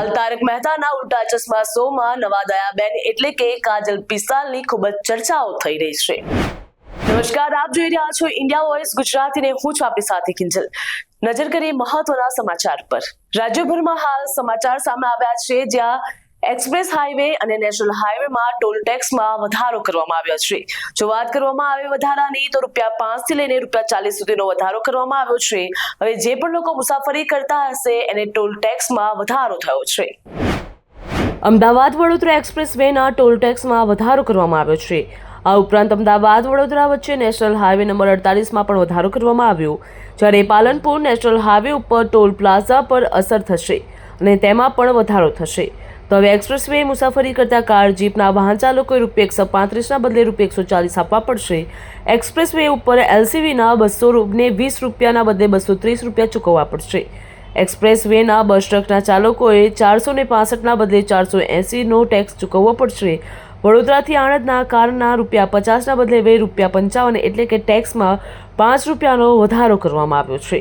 મહેતાના ઉલ્ટા ચશ્મા શોમાં નવા દયાબેન એટલે કે કાજલ પિસ્તાલની ખૂબ જ ચર્ચાઓ થઈ રહી છે. નમસ્કાર, આપ જોઈ રહ્યા છો ઇન્ડિયા વોઇસ ગુજરાતીને હું છું આપણી સાથે કિંજલ. નજર કરીએ મહત્વના સમાચાર પર. રાજ્યભરમાં હાલ સમાચાર સામે આવ્યા છે જ્યાં એક્સપ્રેસ હાઈવે અને નેશનલ હાઈવેમાં ટોલ ટેક્સમાં વધારો કરવામાં આવ્યો છે. જો વાત કરવામાં આવે વધારાની, તો રૂપિયા પાંચથી લઈને રૂપિયા ચાલીસ સુધીનો વધારો કરવામાં આવ્યો છે. હવે જે પણ લોકો મુસાફરી કરતા હશે, એને ટોલ ટેક્સમાં વધારો થયો છે. અમદાવાદ વડોદરા એક્સપ્રેસ વેના ટોલ ટેક્સમાં વધારો કરવામાં આવ્યો છે. આ ઉપરાંત અમદાવાદ વડોદરા વચ્ચે નેશનલ હાઈવે નંબર અડતાલીસમાં પણ વધારો કરવામાં આવ્યો. જ્યારે પાલનપુર નેશનલ હાઈવે ઉપર ટોલ પ્લાઝા પર અસર થશે અને તેમાં પણ વધારો થશે. તો હવે એક્સપ્રેસ વે મુસાફરી કરતા કાર, જીપના વાહન ચાલકોએ રૂપિયા એકસો પાંત્રીસના બદલે રૂપિયા એકસો ચાલીસ આપવા પડશે. એક્સપ્રેસ વે ઉપર એલસીવીના બસો ને વીસ રૂપિયાના બદલે બસો ત્રીસ રૂપિયા ચૂકવવા પડશે. એક્સપ્રેસ વેના બસ ટ્રકના ચાલકોએ ચારસો ને પાસઠના બદલે ચારસો એંસીનો ટેક્સ ચૂકવવો પડશે. વડોદરાથી આણંદના કારના રૂપિયા પચાસના બદલે બે રૂપિયા પંચાવન એટલે કે ટેક્સમાં પાંચ રૂપિયાનો વધારો કરવામાં આવ્યો છે.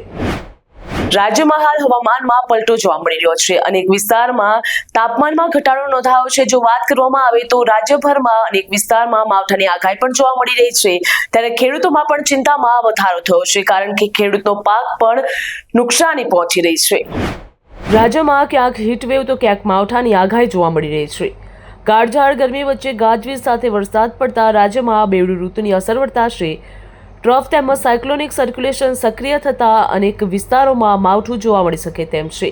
રાજ્યમાં હાલ હવામાનમાં પલટો જોવા મળી રહ્યો છે. અનેક વિસ્તારમાં તાપમાનમાં ઘટાડો નોંધાયો છે. જો વાત કરવામાં આવે તો રાજ્યભરમાં અનેક વિસ્તારમાં માવઠાની આગાહી પણ જોવા મળી રહી છે. ત્યારે ખેડૂતોમાં પણ ચિંતામાં વધારો થયો છે, કારણ કે ખેડૂતનો પાક પણ નુકસાની પહોંચી રહી છે. રાજ્યમાં ક્યાંક હીટવેવ તો ક્યાંક માવઠાની આગાહી જોવા મળી રહી છે. કાળઝાળ ગરમી વચ્ચે ગાજવીજ સાથે વરસાદ પડતા રાજ્યમાં બેવડી ઋતુની અસર વર્તાશે ટ્રફ તેમજ સાયક્લોનિક સર્ક્યુલેશન સક્રિય થતા અનેક વિસ્તારોમાં માવઠું જોવા મળી શકે તેમ છે.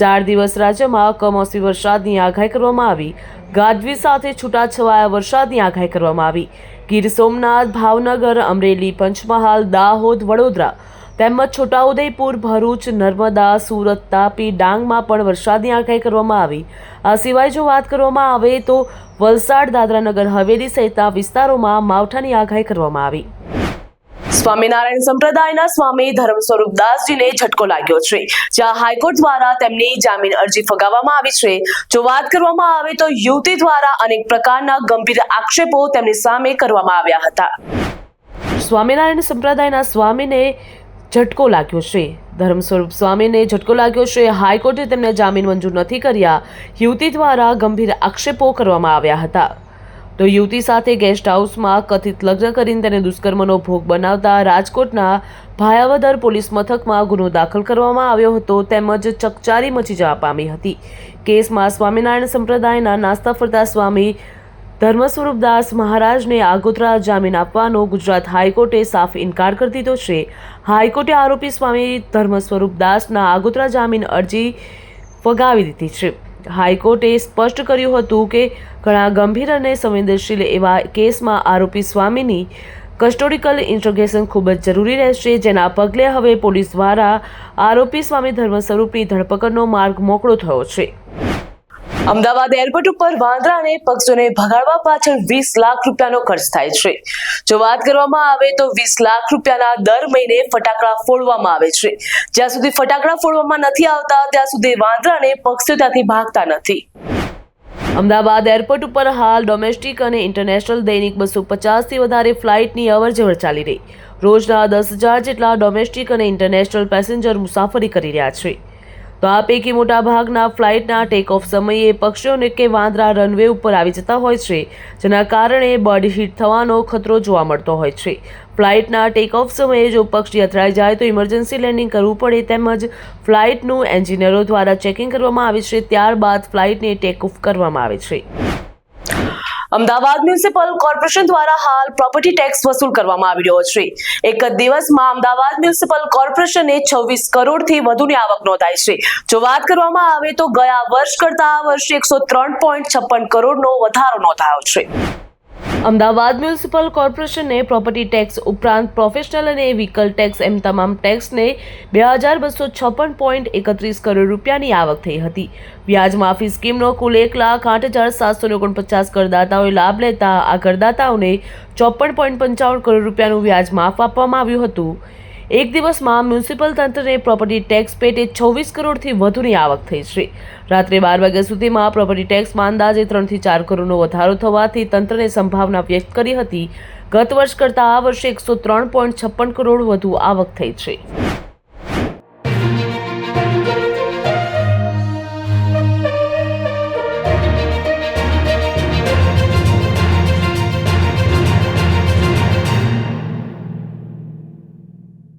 ચાર દિવસ રાજ્યમાં કમોસમી વરસાદની આગાહી કરવામાં આવી. ગાજવીજ સાથે છૂટાછવાયા વરસાદની આગાહી કરવામાં આવી. ગીર સોમનાથ, ભાવનગર, અમરેલી, પંચમહાલ, દાહોદ, વડોદરા તેમજ છોટાઉદેપુર, ભરૂચ, નર્મદા, સુરત, તાપી, ડાંગમાં પણ વરસાદની આગાહી કરવામાં આવી. આ સિવાય જો વાત કરવામાં આવે તો વલસાડ દાદરાનગર હવેલી સહિતના વિસ્તારોમાં માવઠાની આગાહી કરવામાં આવી. સ્વામિનારાયણ સંપ્રદાયના સ્વામી ધર્મ સ્વરૂપ દાસજીને ઝટકો લાગ્યો છે. જ્યાં હાઈકોર્ટ દ્વારા તેમની જામીન અરજી ફગાવવામાં આવી છે. જો વાત કરવામાં આવે તો યુવતી દ્વારા અનેક પ્રકારના ગંભીર આક્ષેપો તેમની સામે કરવામાં આવ્યા હતા. સ્વામિનારાયણ સંપ્રદાયના સ્વામીને ઝટકો લાગ્યો છે. ધર્મ સ્વરૂપ સ્વામીને ઝટકો લાગ્યો છે. હાઈકોર્ટે તેમને જામીન મંજૂર નથી કર્યા. યુવતી દ્વારા ગંભીર આક્ષેપો કરવામાં આવ્યા હતા. તો યુવતી સાથે ગેસ્ટ હાઉસમાં કથિત લગ્ન કરીને તેને દુષ્કર્મનો ભોગ બનાવતા રાજકોટના ભાયાવદર પોલીસ મથકમાં ગુનો દાખલ કરવામાં આવ્યો હતો. તેમજ ચકચારી મચી જવા પામી હતી. કેસમાં સ્વામિનારાયણ સંપ્રદાયના નાસ્તા ફરતા સ્વામી ધર્મ સ્વરૂપદાસ મહારાજને આગોતરા જામીન આપવાનો ગુજરાત હાઈકોર્ટે સાફ ઇનકાર કરી દીધો છે. હાઈકોર્ટે આરોપી સ્વામી ધર્મ સ્વરૂપદાસના આગોતરા જામીન અરજી ફગાવી દીધી છે. હાઈકોર્ટે સ્પષ્ટ કર્યું હતું કે ઘણા ગંભીર અને સંવેદનશીલ એવા કેસમાં આરોપી સ્વામીની કસ્ટોડિકલ ઇન્ટ્રોગેશન ખૂબ જ જરૂરી રહેશે. જેના પગલે હવે પોલીસ દ્વારા આરોપી સ્વામી ધર્મ સ્વરૂપની ધરપકડનો માર્ગ મોકળો થયો છે. અમદાવાદ એરપોર્ટ ઉપર વાંદરાને પક્ષોને ભગાડવા પાછળ વીસ લાખ રૂપિયાનો ખર્ચ થાય છે. જો વાત કરવામાં આવે તો વીસ લાખ રૂપિયાના દર મહિને ફટાકડા ફોડવામાં આવે છે. જ્યાં સુધી ફટાકડા ફોડવામાં નથી આવતા, ત્યાં સુધી વાંદરાને પક્ષીઓ ત્યાંથી ભાગતા નથી. અમદાવાદ એરપોર્ટ ઉપર હાલ ડોમેસ્ટિક અને ઇન્ટરનેશનલ દૈનિક બસો પચાસથી વધારે ફ્લાઇટની અવરજવર ચાલી રહી. રોજના દસ હજાર જેટલા ડોમેસ્ટિક અને ઇન્ટરનેશનલ પેસેન્જર મુસાફરી કરી રહ્યા છે. તો આ પૈકી મોટાભાગના ફ્લાઇટના ટેક ઓફ સમયે પક્ષીઓને કે વાંદરા રનવે ઉપર આવી જતા હોય છે, જેના કારણે બર્ડ હિટ થવાનો ખતરો જોવા મળતો હોય છે. ફ્લાઇટના ટેક ઓફ સમયે જો પક્ષી અથડાઈ જાય તો ઇમરજન્સી લેન્ડિંગ કરવું પડે તેમજ ફ્લાઇટનું એન્જિનિયરો દ્વારા ચેકિંગ કરવામાં આવે છે, ત્યારબાદ ફ્લાઇટને ટેક ઓફ કરવામાં આવે છે. અમદાવાદ મ્યુનિસિપલ કોર્પોરેશન દ્વારા હાલ પ્રોપર્ટી ટેક્સ વસૂલ કરવામાં આવી રહ્યો છે. એક જ દિવસમાં અમદાવાદ મ્યુનિસિપલ કોર્પોરેશને છવ્વીસ કરોડથી વધુની આવક નોંધાઈ છે. જો વાત કરવામાં આવે તો ગયા વર્ષ કરતા આ વર્ષે એકસો ત્રણ પોઈન્ટ છપ્પન કરોડનો વધારો નોંધાયો છે. અમદાવાદ મ્યુનિસિપલ કોર્પોરેશને પ્રોપર્ટી ટેક્સ ઉપરાંત પ્રોફેશનલ અને વ્હીકલ ટેક્સ એમ તમામ ટેક્સને બે હજાર બસો છપ્પન પોઈન્ટ એકત્રીસ કરોડ રૂપિયાની આવક થઈ હતી. વ્યાજ માફી સ્કીમનો કુલ એક લાખ આઠ હજાર સાતસો ઓગણપચાસ કરદાતાઓએ લાભ લેતા આ કરદાતાઓને ચોપન પોઈન્ટ પંચાવન કરોડ રૂપિયાનું વ્યાજ માફ આપવામાં આવ્યું હતું. એક દિવસમાં મ્યુનિસિપલ તંત્રને પ્રોપર્ટી ટેક્સ પેટે છવ્વીસ કરોડથી વધુની આવક થઈ છે. રાત્રે બાર વાગ્યા સુધીમાં પ્રોપર્ટી ટેક્સમાં અંદાજે ત્રણથી ચાર કરોડનો વધારો થવાથી તંત્રને સંભાવના વ્યક્ત કરી હતી. ગત વર્ષ કરતાં આ વર્ષે એકસો ત્રણ પોઈન્ટ છપ્પન કરોડ વધુ આવક થઈ છે.